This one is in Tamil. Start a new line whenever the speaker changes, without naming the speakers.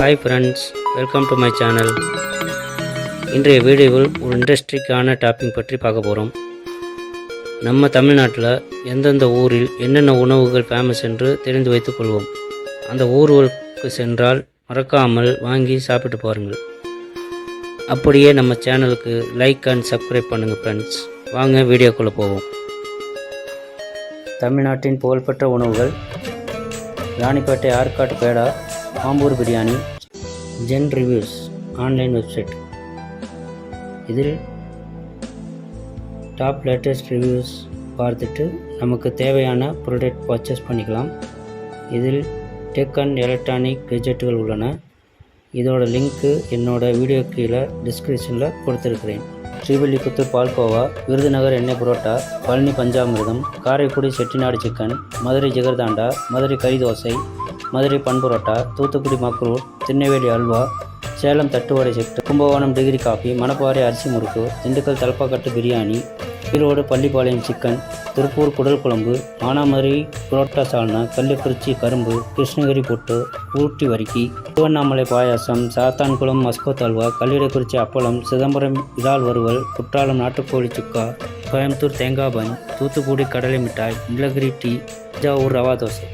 Hi friends welcome to my channel இன்றைய வீடியோவில் ஒரு இண்டஸ்ட்ரிக்கான டாப்பிங் பற்றி பார்க்க போகிறோம் நம்ம தமிழ்நாட்டில் எந்தெந்த ஊரில் என்னென்ன உணவுகள் ஃபேமஸ் என்று தெரிந்து வைத்துக் கொள்வோம். அந்த ஊர்களுக்கு சென்றால் மறக்காமல் வாங்கி சாப்பிட்டு பாருங்கள். அப்படியே நம்ம சேனலுக்கு லைக் அண்ட் சப்ஸ்கிரைப் பண்ணுங்கள் ஃப்ரெண்ட்ஸ் வாங்க வீடியோக்குள்ளே போவோம். தமிழ்நாட்டின் புகழ்பெற்ற உணவுகள் Ranipet ஆற்காட்டு peda Ambur biryani Zen reviews online website. இதில் டாப் லேட்டஸ்ட் ரிவ்யூஸ் பார்த்துட்டு நமக்கு தேவையான ப்ராடக்ட் பர்ச்சேஸ் பண்ணிக்கலாம். இதில் டெக் அண்ட் எலக்ட்ரானிக் கெஜெட்டுகள் உள்ளன. இதோட லிங்க்கு என்னோட வீடியோ கீழே டிஸ்கிரிப்ஷனில் கொடுத்துருக்கிறேன். ஸ்ரீவில்லிபுத்தூர் பால்கோவா விருதுநகர் எண்ணெய் புரோட்டா பழனி பஞ்சாமிர்தம் காரைக்குடி செட்டிநாடு சிக்கன் மதுரை ஜிகர்தாண்டா மதுரை கறி தோசை மதுரை பண்புரோட்டா தூத்துக்குடி மக்ரூர் திருநெல்வேலி அல்வா சேலம் தட்டுவடை set Kumbakonam degree coffee Manapparai அரிசி முறுக்கு திண்டுக்கல் தலப்பாக்கட்டு பிரியாணி ஈரோடு பள்ளிப்பாளையம் சிக்கன் திருப்பூர் குடல் குழம்பு மானாமதுரை புரோட்டா சால்னா கள்ளிக்குறிச்சி கரும்பு கிருஷ்ணகிரி பொட்டு ஊட்டி வரிக்கி திருவண்ணாமலை பாயாசம் சாத்தான்குளம் மஸ்கோத் அல்வா கல்லிடக்குறிச்சி அப்பளம் சிதம்பரம் இறால் வறுவல் குற்றாலம் நாட்டுக்கோழி சுக்கா கோயம்புத்தூர் தேங்காய் பன் தூத்துக்குடி கடலை மிட்டாய் நீலகிரி டீ தஞ்சாவூர் ரவா தோசை.